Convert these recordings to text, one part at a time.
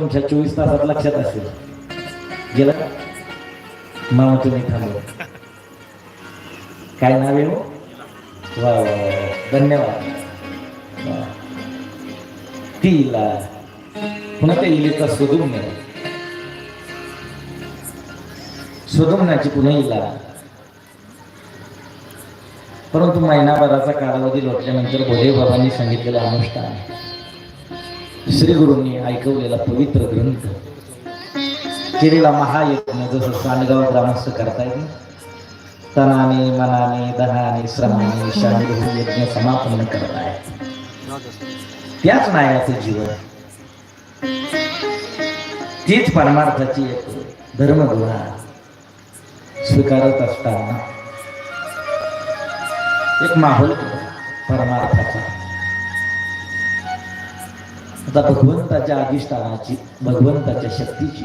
तुमच्या चोवीस तासात लक्षात असेल. गेलं मामा तुम्ही थांबव काय नाव आहे हो? वा वा धन्यवाद. तिला. ती इला पुन्हा त्या इलेचा शोधून नाही शोधवण्याची पुन्हा इला. परंतु महिनाभराचा कालावधी लोटल्यानंतर भोले बाबांनी सांगितलेलं अनुष्ठान श्री गुरूंनी ऐकवलेला पवित्र ग्रंथ. केलेला महायज्ञ जसं सांडगाव ग्रामस्थ करता येईल. तनाने मनाने दहाने श्रमाने शामिल होऊन यज्ञ समापन करताय त्याच नायाचं जीवन. तीच परमार्थाची एक धर्मगुणा स्वीकारत असताना एक माहोल परमार्थाचा. त्या भगवंताच्या अधिष्ठानाची भगवंताच्या शक्तीची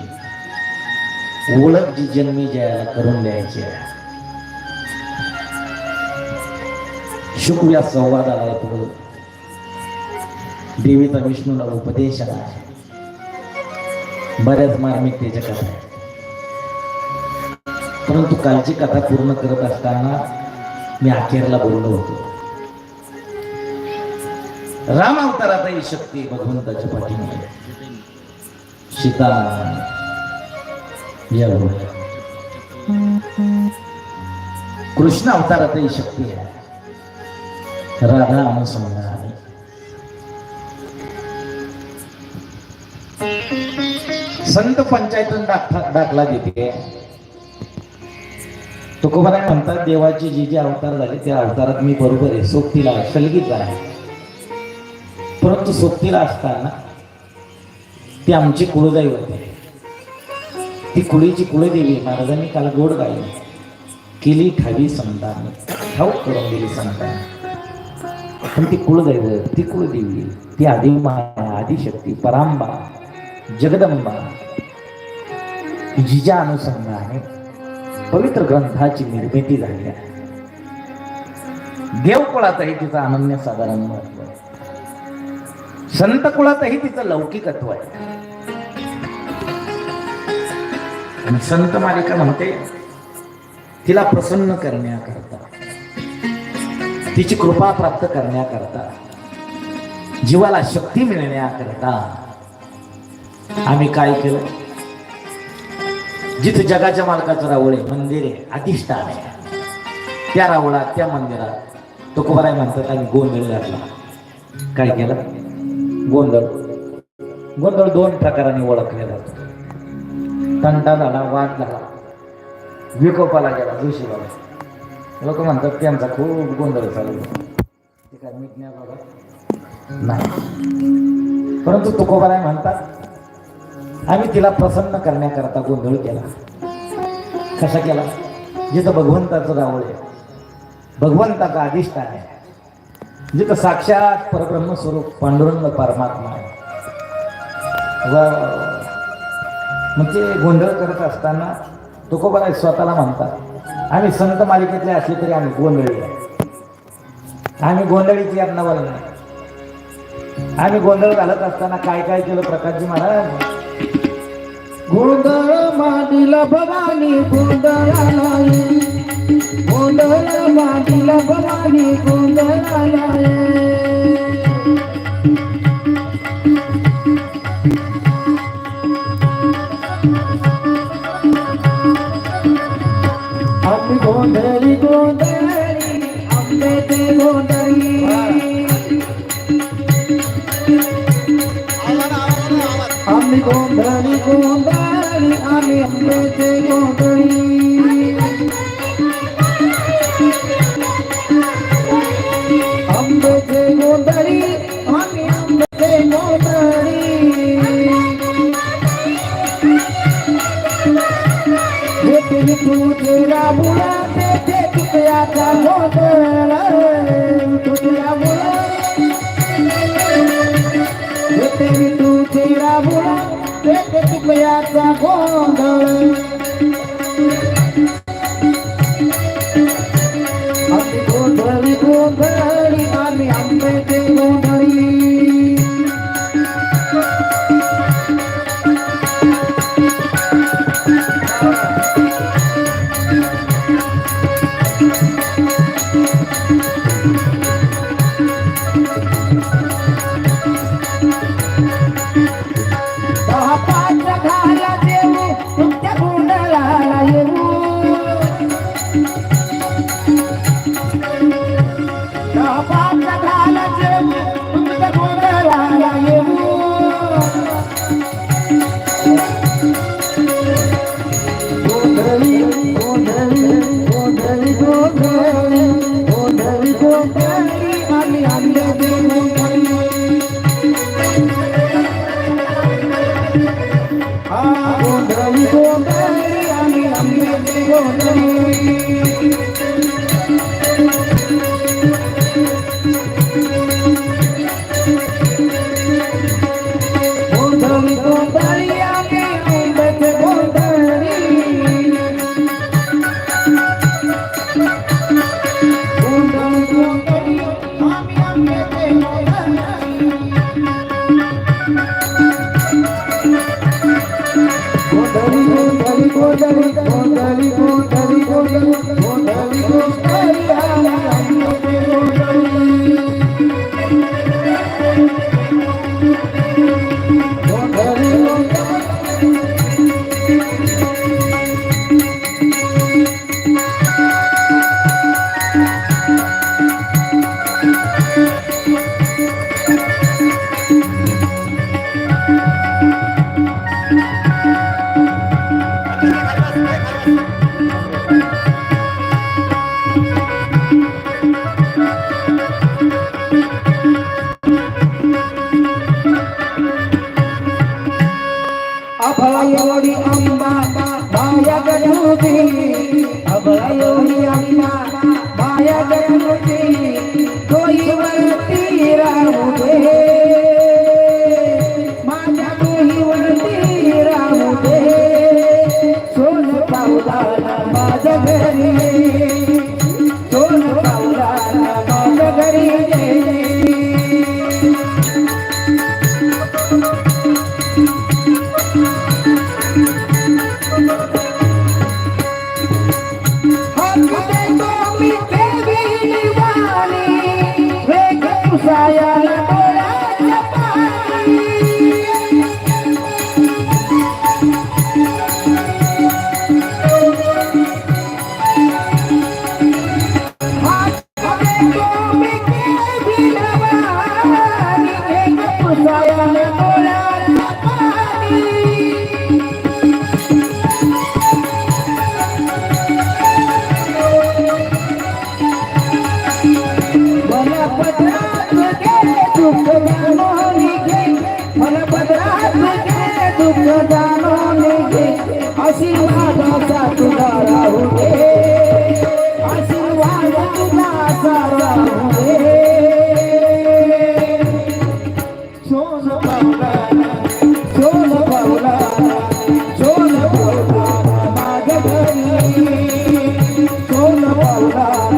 ओळख जी जन्मी जयाला करून द्यायची आहे. शुक्र या संवादाला पुढे देवीचा विष्णूला उपदेश आहे. बऱ्याच मार्मिकतेच्या कथा आहेत. परंतु कालची कथा पूर्ण करत असताना मी अखेरला बोललो होतो. राम अवतारात ही शक्ती भगवंताच्या पाठीमध्ये सीता या कृष्ण अवतारात ही शक्ती आहे. राधा अनुसंधान. आहे संत पंचायतून दाखला दाखला देते. तुकोबाराय म्हणतात देवाचे जे जे अवतार झाले त्या अवतारात मी बरोबर आहे. सोबतीला सलगीत आहे. परंतु सोबतीला असताना ती आमची कुळदैवत आहे ती कुळीची कुळदेवी महाराजांनी काल गोड गायली केली ठावी संतान ठाऊक करून दिली संतान. पण ती कुळदैवत ती कुळदेवी ती आदिमाया आदिशक्ती परांबा जगदंबा जिजा अनुषंगाने पवित्र ग्रंथाची निर्मिती झाली आहे. देवकुळातही तिचा अनन्य साधारण संत कुळातही तिचं लौकिकत्व आहे. आणि संत मालिका म्हणते तिला प्रसन्न करण्याकरता तिची कृपा प्राप्त करण्याकरता जीवाला शक्ती मिळण्याकरता आम्ही काय केलं? जिथे जगाच्या मालकाचं रावळ आहे मंदिर आहे अधिष्ठान आहे. त्या रावळात त्या मंदिरात तुकोबाराय म्हणतात आम्ही गोंधळ घातला. काय केलं? गोंधळ. गोंधळ दोन प्रकाराने ओळखले जातो तंटा झाला वाद झाला विकोपाला गेला जोशी बाबा लोक म्हणतात त्यांचा खूप गोंधळ चालू ते काय मिटण्या बाबा नाही. परंतु तुकोबाराय म्हणतात आम्ही तिला प्रसन्न करण्याकरता गोंधळ केला. कसा केला? जिथं भगवंताचं रावळ आहे. भगवंताचा अधिष्ठान आहे. म्हणजे जिथं साक्षात परब्रह्म स्वरूप पांडुरंग परमात्मा आहे. व म्हणजे गोंधळ करत असताना तुकोबाला स्वतःला म्हणतात आम्ही संत मालिकेतले असले तरी आम्ही गोंधळी आहे. आम्ही गोंधळीची यातना नाही. आम्ही गोंधळ घालत असताना काय काय केलं प्रकाशजी महाराज? गोंधळ मांडीला भवानी गोंधळाला गोंधळ मांडीला भवानी गोंधळाला ये. आम्ही गोंधळी गोंधळी आंब्याचे गोंधळी आम्ही गोंधळी गोंधळी आम्ही आंब्याचे गोंधळी तुझ्याचा गोंधळ तुझ्या मुला येते गोंधळ.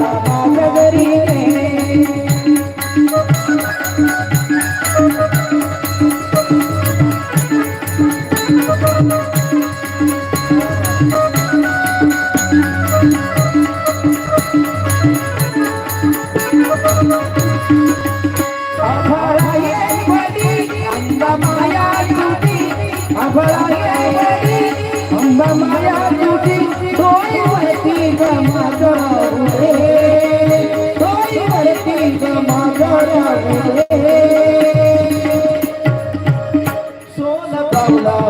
Oh, Allah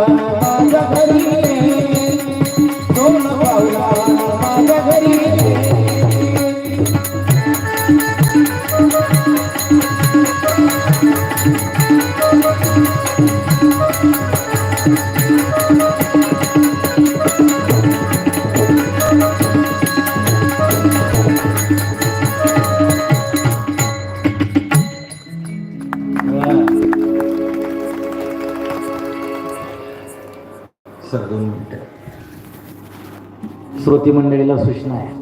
मंत्रिमंडळीला सूचना आहे.